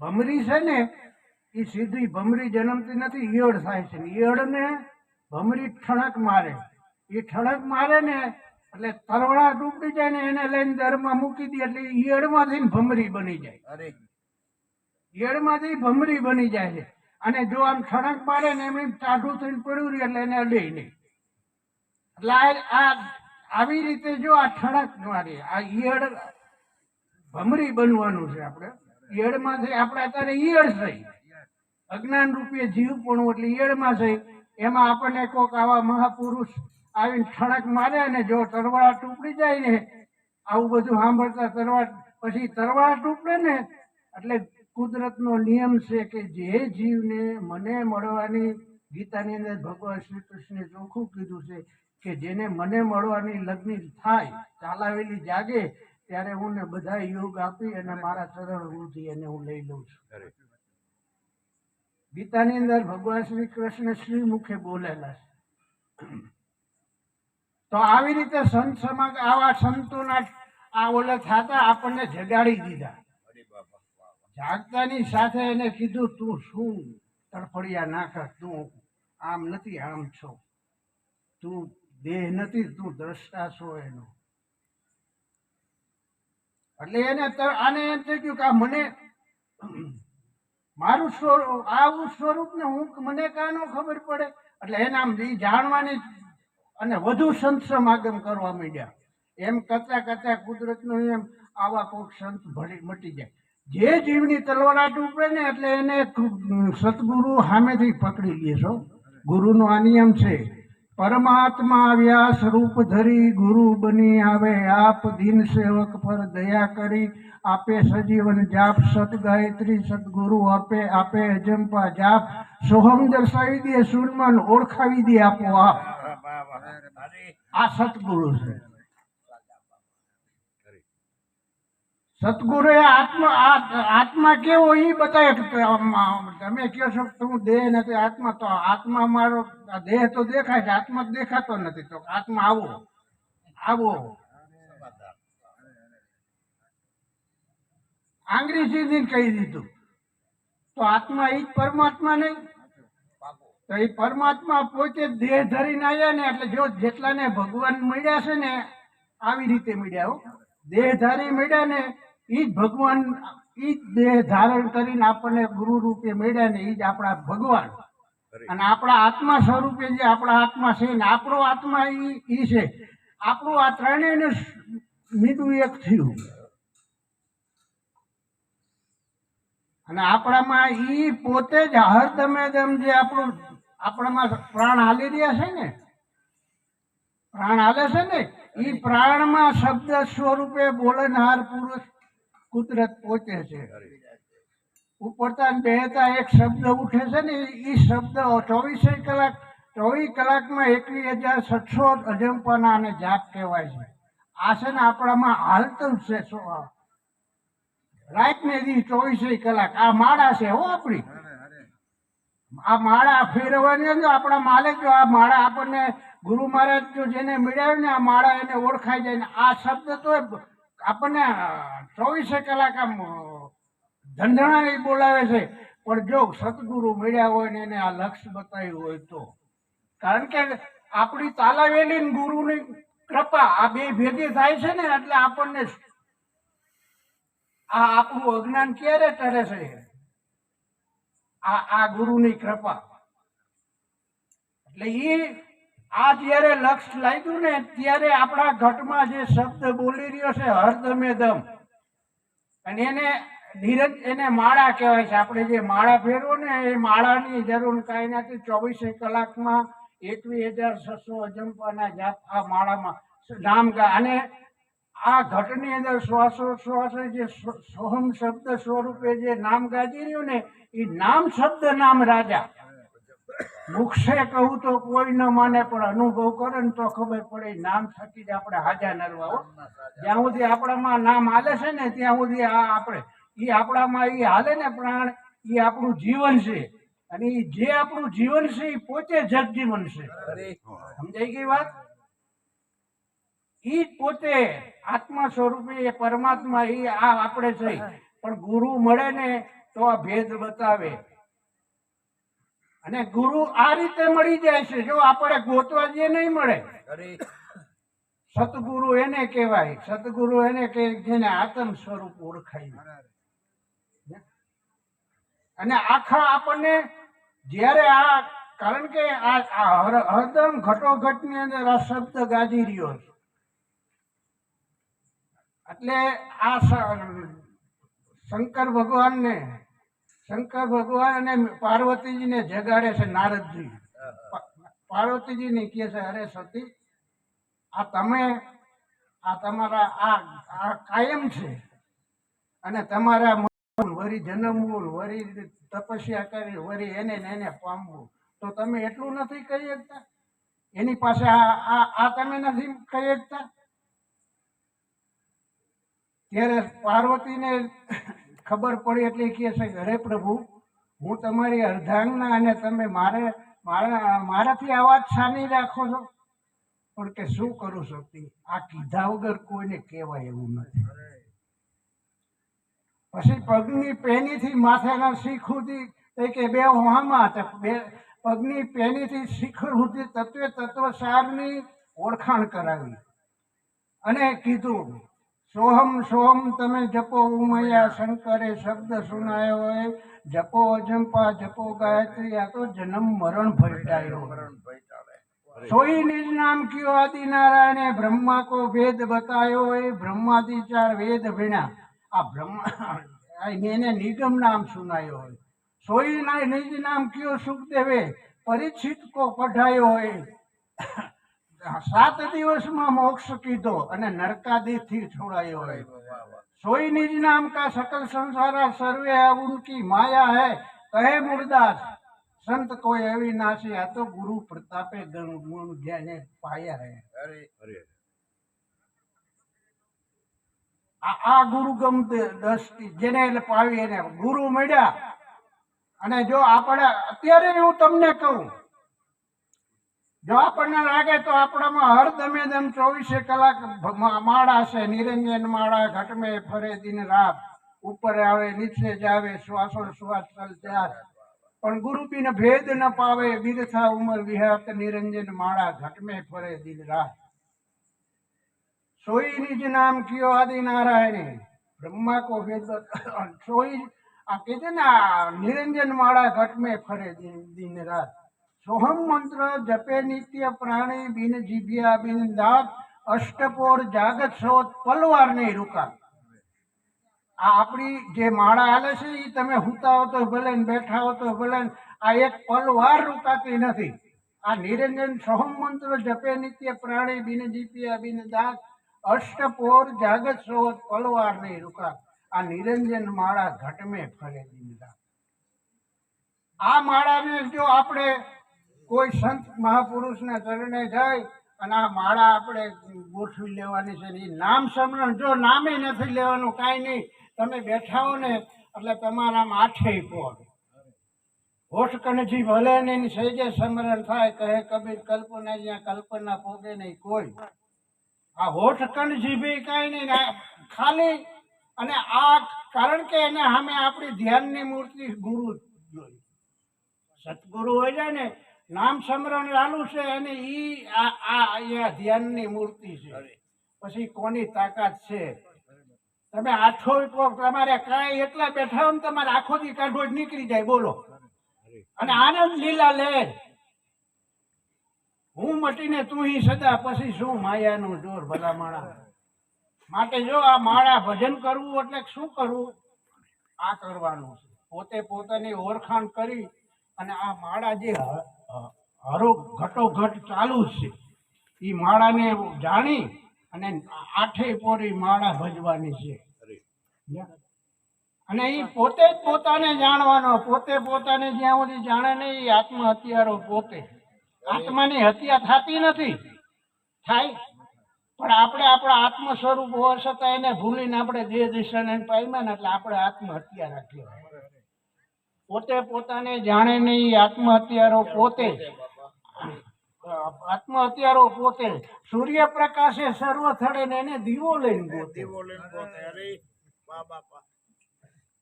ભમરી છે ને એ સીધી ભમરી જન્મતી નથી ઈયળ થાય છે ઈયળને ભમરી ઠણક મારે. એ ઠણક મારે ને એટલે તરવડા ડૂબી જાય ને એને લઈને દરમાં મૂકી દે એટલે ઈયળમાંથી ભમરી બની જાય. અરે. ઈયળમાંથી ભમરી બની જાય છે. અને જો આમ ઠણક મારે ને એમ ટાઢું થઈને પડ્યું રહી એટલે એને અડે નહીં. એટલે આ આ- આવી રીતે જો આ ઠણક મારી આ ઈયળ ભમરી બનવાનું છે આપણે. ઈયળમાંથી આપણે અત્યારે ઈયળ થઈ. અજ્ઞાન રૂપે જીવ પણ, એટલે ઈયળમાં થઈ. એમાં આપણને કોઈક આવા મહાપુરુષ આવીને ઠણક મારે ને જો તરવાળા ટૂપડી જાય ને, આવું બધું સાંભળતા તરવા પછી તરવાળા ટૂપડે ને, એટલે કુદરતનો નિયમ છે કે જે જીવને મને મળવાની, ગીતાની અંદર ભગવાન શ્રી કૃષ્ણે ચોખ્ખું કીધું છે કે જેને મને મળવાની લગ્ન થાય, ચાલાવેલી જાગે ત્યારે હું ને બધા યોગ આપી અને મારા ચરણ વૃદ્ધિ એને હું લઈ લઉં છું. ગીતાની અંદર ભગવાન શ્રી કૃષ્ણ શ્રી મુખે બોલેલા છે. તો આવી રીતે સંત સમાજ આવા સંતોના આ ઓલા થતા આપણને જગાડી દીધા. જાગતાની સાથે એને કીધું તું શું તડફડિયા નાખ? તું આમ નથી આમ છો. તું દેહ નથી તું દ્રષ્ટા છો એનો. એટલે એને આને એમ થઈ ગયું કે આ મને મારું સ્વરૂપ આવું સ્વરૂપ ને હું મને કાનો ખબર પડે? એટલે એને આમ જાણવાની અને વધુ સંત સમાગમ કરવા માંડ્યા. એમ કરતા કરતા કુદરતનું એમ આવા કોઈક સંત ભળી મટી જાય. જે જીવની તલવારાટ ઉપડે ને એટલે એને સદગુરુ સામેથી પકડી લે છો ગુરુનો આ નિયમ છે. પરમાત્મા વ્યાસ રૂપ ધરી, ગુરુ બની આવે. આપ દિન સેવક પર દયા કરી, આપે સજીવન જાપ સત ગાયત્રી સદગુરુ આપે આપે અજંપા જાપ. સોહમ દર્શાવી દે સુનમન ઓળખાવી દે આપો આ સતગુરુ છે અરે સતગુરુએ આત્મા આત્મા કેવો એ બતાવે કે આમ- આમ તમે કહો છો કે હું દેહ નથી, આત્મા તો, આત્મા મારો દેહ તો દેખાય છે, આત્મા દેખાતો નથી. તો આત્મા આવો આવો. આંગળી સીધી કહી દીધું. તો આત્મા એ જ પરમાત્મા નહીં? તો એ પરમાત્મા પોતે દેહ ધરીને આવ્યા ને, એટલે જો જેટલાને ભગવાન મળ્યા છે ને, આવી રીતે મળ્યા દેહ ધારી મળ્યા ને એ જ ભગવાન એ જ દેહ ધારણ કરીને આપણને ગુરુ રૂપે મળ્યા ને એ જ આપણા ભગવાન. અને આપણા આત્મા સ્વરૂપે જે આપણા આત્મા છે ને આપણો આત્મા એ એ છે. આપણું આ ત્રણેયને મીઠું એક થયું. અને આપણામાં એ પોતે જ હરદમે દમ જે આપણું આપણામાં પ્રાણ હાલી રહ્યા છે ને પ્રાણ હાલે છે ને એ પ્રાણમાં શબ્દ સ્વરૂપે બોલનહાર પુરુષ કુદરત પોતે છે. ઉપડતા બેહતા એક શબ્દ ઉઠે છે ને એ શબ્દ ચોવીસે કલાક ચોવીસ કલાકમાં એકવીસ હજાર છસો અજંપના અને જાપ કહેવાય છે. આ છે ને આપણામાં હાલતું છે સો- રાત ને દી ચોવીસે કલાક. આ માળા છે હો આપણી. આ માળા ફેરવવાની અંદર આપણા માલિક જો આ માળા આપણને ગુરુ મહારાજ જો જેને મળ્યા ને આ માળા એને ઓળખાઈ જાય ને આ શબ્દ તો આપણને ચોવીસે કલાક આમ ધંધણા બોલાવે છે. પણ જો સદગુરુ મળ્યા હોય ને એને આ લક્ષ્ય બતાવ્યું હોય તો. કારણ કે આપણી તાલાવેલી ગુરુની કૃપા આ બે ભેગી થાય છે ને, એટલે આપણને આ આપણું અજ્ઞાન ક્યારે ટરે છે? આ આ ગુરુની કૃપા. એટલે એ આ જ્યારે લક્ષ લાગ્યું ને, ત્યારે આપણા ઘટમાં જે શબ્દ બોલી રહ્યો છે હરદમે દમ. અને એને ધીરજ એને માળા કહેવાય છે. આપણે જે માળા ફેરવો ને, એ માળાની જરૂર કાંઈ નથી ચોવીસે કલાકમાં એકવીસ હજાર છસો અજંપાના જાપ આ માળામાં નામ અને આ ઘટની અંદર શ્વાસો, શ્વાસે જે સોહમ શબ્દ સ્વરૂપે જે નામ ગાજી રહ્યું ને, એ નામ શબ્દ નામ રાજા. મુખશે કહું તો કોઈ ન માને, પણ અનુભવ કરે ને તો ખબર પડે નામ થકી જ આપણે હાજા નરવાઓ જ્યાં સુધી આપણામાં નામ હાલે છે ને, ત્યાં સુધી આ આપણે એ આપણામાં એ હાલે ને પ્રાણ એ આપણું જીવન છે. અને જે આપણું જીવન છે એ પોતે જગજીવન છે. સમજાઈ ગઈ વાત? એ પોતે આત્મા સ્વરૂપે એ પરમાત્મા એ આ આપણે છે. પણ ગુરુ મળે ને તો આ ભેદ બતાવે. અને ગુરુ આ રીતે મળી જાય છે. જો આપણે ગોતવા જઈએ નહીં મળે. સતગુરુ એને કહેવાય. સતગુરુ એને કે જેને આત્મ સ્વરૂપ ઓળખાય. અને આખા આપણને જ્યારે આ કારણ કે આ આ હર- હરદમ ઘટોઘટની અંદર આ શબ્દ ગાજી રહ્યો છે. એટલે આ શંકર ભગવાનને શંકર ભગવાન અને પાર્વતીજીને જગાડે છે નારદજી પાર્વતીજીને કહે છે, અરે સતી, આ તમે, આ તમારા, આ આ કાયમ છે. અને તમારા વરી જન્મવું, વરી તપસ્યા કરી વરી એને એને પામવું. તો તમે એટલું નથી કહી શકતા? એની પાસે આ આ તમે નથી કહી શકતા? ત્યારે પાર્વતીને ખબર પડી એટલે કહે છે કે પ્રભુ, હું તમારી અર્ધાંગના અને તમે મારે, મારા, મારાથી આ વાત સાની રાખો છો? પણ કે શું કરું શકતી આ કીધા વગર કોઈને કહેવાય એવું નથી. પછી પગની પેનીથી માથાના શીખ સુધી એ કે, બે હોહામાં હતા. બે, પગની પેનીથી શિખર સુધી તત્વે તત્વ સારની ઓળખાણ કરાવી અને કીધું સોહમ સોહમ તમે જપો ઉમૈયા શંકરે શબ્દ સુનાયો હોય. જપો અજંપા જપો ગાયત્રી આ તો જન્મ મરણ ચાલે સોઈ નિજ નામ કયો આદિ નારાયણે બ્રહ્મા કો વેદ બતાયો એ બ્રહ્માદિ ચાર વેદ ભીણા આ બ્રહ્મા એને નિગમ નામ સુનાયો હોય. સોઈ નિજ નામ કયો સુખદેવે? પરિચિત કો પઢાયો હોય. સાત દિવસમાં મોક્ષ કીધો અને નરકાદી થી છોડાયો હોય સોઈ નિજ નામ કા સકલ સંસારા સર્વે ઉનકી માયા હે. કહે મુરદાસ સંત કોઈ એવી નાસી આ તો ગુરુ પ્રતાપે ગણ ગુણ જેને પાયા હે. અરે આ ગુરુ ગમતે દ્રષ્ટિ જેને એટલે પાવી એને ગુરુ મળ્યા. અને જો આપણે અત્યારે હું તમને કહું જો આપણને લાગે તો આપણામાં હર દમે દમ ચોવીસે કલાક માળા છે, નિરંજન માળા, ઘટમે ફરે દિન રાત. ઉપર આવે, નીચે જાવે, શ્વાસો શ્વાસ ચાલ પણ ગુરુ ભેદ ન પાવે, બિરથા ઉમર વિહાત, નિરંજન માળા, ઘટમે ફરે દિન રાત. સોઈ નિજ નામ કયો આદિ નારાયણે? બ્રહ્મા કો ભેદ સોઈ આ કીધે ને નિરંજન માળા, ઘટમે ફરે દિન રાત. સોહમ મંત્ર જપે નિત્ય પ્રાણી બિન જીભ્યા બિન દાંત અષ્ટપોર જાગત સ્રોત પલવાર નહીં રૂકા. આ આપણી જે માળા હાલે છે એ તમે હુતા હો તો ભલે બેઠા હો તો ભલે આ એક પલવાર રૂકાતી નથી. આ નિરંજન સોહમ મંત્ર જપે નિત્ય પ્રાણી બિન જીપ્યા બિન દાંત અષ્ટપોર જાગત સ્રોત પલવાર નહીં રૂકા. આ નિરંજન માળા ઘટમે ફરે દિન આ માળાને જો આપણે કોઈ સંત મહાપુરુષના ચરણે જાય અને આ માળા આપણે ગોઠવી લેવાની છે એ નામ સમરણ જો નામે નથી લેવાનું કાંઈ નહીં, તમે બેઠા હો ને એટલે તમારામાં આઠે પોર હોઠ કણજી ભલે એની સહેજે સમરણ થાય, કહે કબીર કલ્પના જ્યાં કલ્પના પોગે નહીં કોઈ. આ હોઠ કણજી બી કાંઈ નહીં ખાલી અને આ કારણ કે એને સામે આપણી ધ્યાનની મૂર્તિ ગુરુ જોઈ. સતગુરુ હોય છે ને નામ સ્મરણ ચાલુ છે અને ઈ આ આ ધ્યાનની મૂર્તિ છે. પછી કોની તાકાત છે? તમે આઠો તમારે કાંઈ એટલા બેઠા હોય તમારે આખો દી કાઢો જ નીકળી જાય બોલો. અને આનંદ લીલા લે હું મટીને તું હી સદા પછી શું માયાનું જોર ભલા માણા? માટે જો આ માળા ભજન કરવું એટલે શું કરવું? આ કરવાનું છે. પોતે પોતાની ઓળખાણ કરી અને આ માળા જે હરો ઘટોઘટ ચાલુ છે. એ માળાને જાણી અને આઠે પોરી માળા ભજવાની છે. અને એ પોતે જ પોતાને જાણવાનો પોતે પોતાને જ્યાં સુધી જાણે નહીં એ આત્મહત્યારો પોતે. આત્માની હત્યા થતી નથી. થાય. પણ આપણે આપણા આત્મ સ્વરૂપ હોવા છતાં એને ભૂલીને આપણે દેહ દિશાને પામ્યા ને એટલે આપણે આત્મહત્યા રાખી પોતે પોતાને જાણે નહીં આત્મહત્યારો પોતે. આત્મહત્યારો પોતે. સૂર્યપ્રકાશે સર્વ થડે ને એને દીવો લઈને દીવો લઈને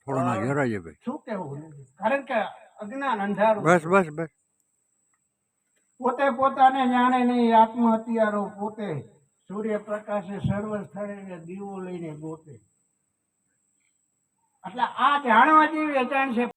થોડો ના ઘેરાઈએ ભાઈ. શું કેવું કારણ કે અજ્ઞાન અંધારું. બસ બસ બસ. પોતે પોતાને જાણે નહીં આત્મહત્યારો પોતે. સૂર્યપ્રકાશે સર્વ સ્થળે ને દીવો લઈને ગોતે. એટલે આ જાણવા જેવી અજાણ છે.